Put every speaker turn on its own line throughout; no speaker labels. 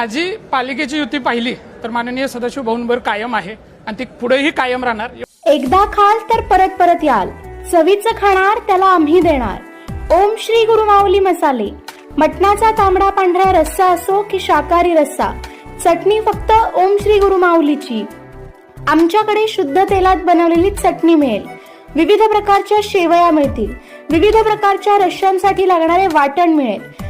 माझी पालिकेची युती पाहिली तर माननीय सदाशिव भाऊंवर कायम आहे आणि ती पुढेही कायम राहणार.
एकदा खाल तर परत परत याल. चवीचं खाणार त्याला आम्ही देणार. ओम श्री गुरु माऊली मसाले. मटणाचा तांबडा पांढरा रस्सा असो की शाकाहारी रस्सा. चटणी फक्त ओम श्री गुरु माऊलीची. आमच्याकडे शुद्ध तेलात बनवलेली चटणी मिळेल. विविध प्रकारच्या शेवया मिळतील. विविध प्रकारच्या रश्श्यांसाठी लागणारे वाटण मिळेल.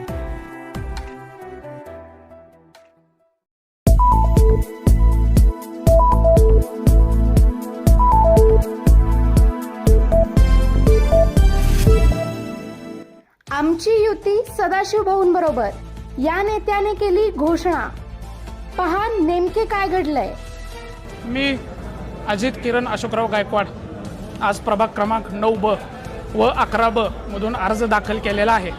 आमची युती सदाशिव भाऊंबरोबर या नेत्याने केली घोषणा. पहा नेमके काय घडलंय.
मी अजित किरण अशोकराव गायकवाड आज प्रभाग क्रमांक नऊ ब व अकरा ब मधून अर्ज दाखल केलेला आहे.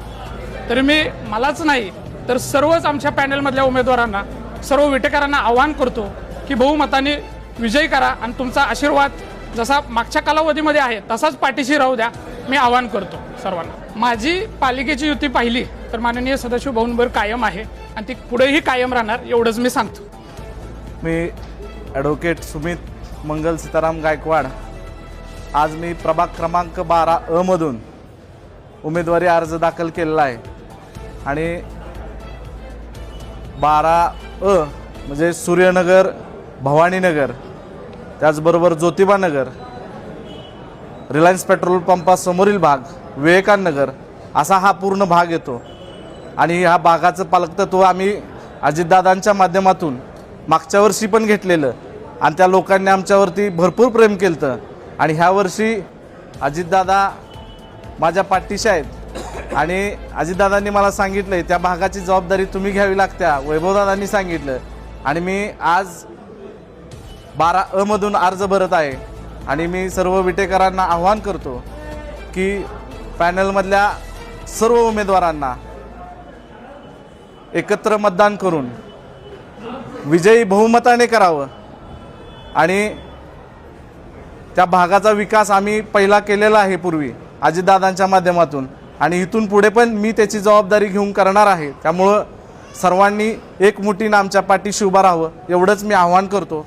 तरी मी मलाच नाही तर सर्वच आमच्या पॅनलमधल्या उमेदवारांना सर्व विटेकरांना आवाहन करतो की बहुमताने विजयी करा आणि तुमचा आशीर्वाद जसा मागच्या कालावधीमध्ये आहे तसाच पाठीशी राहू द्या. मी आवाहन करतो सर्वांना. माझी पालिकेची युती पाहिली तर माननीय सदाशिव भाऊंवर कायम आहे आणि ती पुढेही कायम राहणार एवढंच मी सांगतो.
मी ॲडव्होकेट सुमित मंगल सीताराम गायकवाड. आज मी प्रभाग क्रमांक बारा अ मधून उमेदवारी अर्ज दाखल केलेला आहे. आणि बारा अ म्हणजे सूर्यनगर भवानीनगर त्याचबरोबर ज्योतिबानगर रिलायन्स पेट्रोल पंपासमोरील भाग विवेकानगर असा हा पूर्ण भाग येतो. आणि ह्या भागाचं पालकत्व आम्ही अजितदादांच्या माध्यमातून मागच्या वर्षी पण घेतलेलं. आणि त्या लोकांनी आमच्यावरती भरपूर प्रेम केलं आणि ह्या वर्षी अजितदादा माझ्या पाठीशी आहेत. आणि अजितदादांनी मला सांगितलं त्या भागाची जबाबदारी तुम्ही घ्यावी लागत्या वैभवदादांनी सांगितलं. आणि मी आज बारा अ मधून अर्ज भरत आहे. आणि मी सर्व विटेकरांना आव्हान करतो की पॅनलमधल्या सर्व उमेदवारांना एकत्र मतदान करून विजयी बहुमताने करावं. आणि त्या भागाचा विकास आम्ही पहिला केलेला आहे पूर्वी अजितदादांच्या माध्यमातून. आणि इथून पुढे पण मी त्याची जबाबदारी घेऊन करणार आहे. त्यामुळं सर्वांनी एकमुठीनं आमच्या पाठीशी उभं राहावं एवढंच मी आव्हान करतो.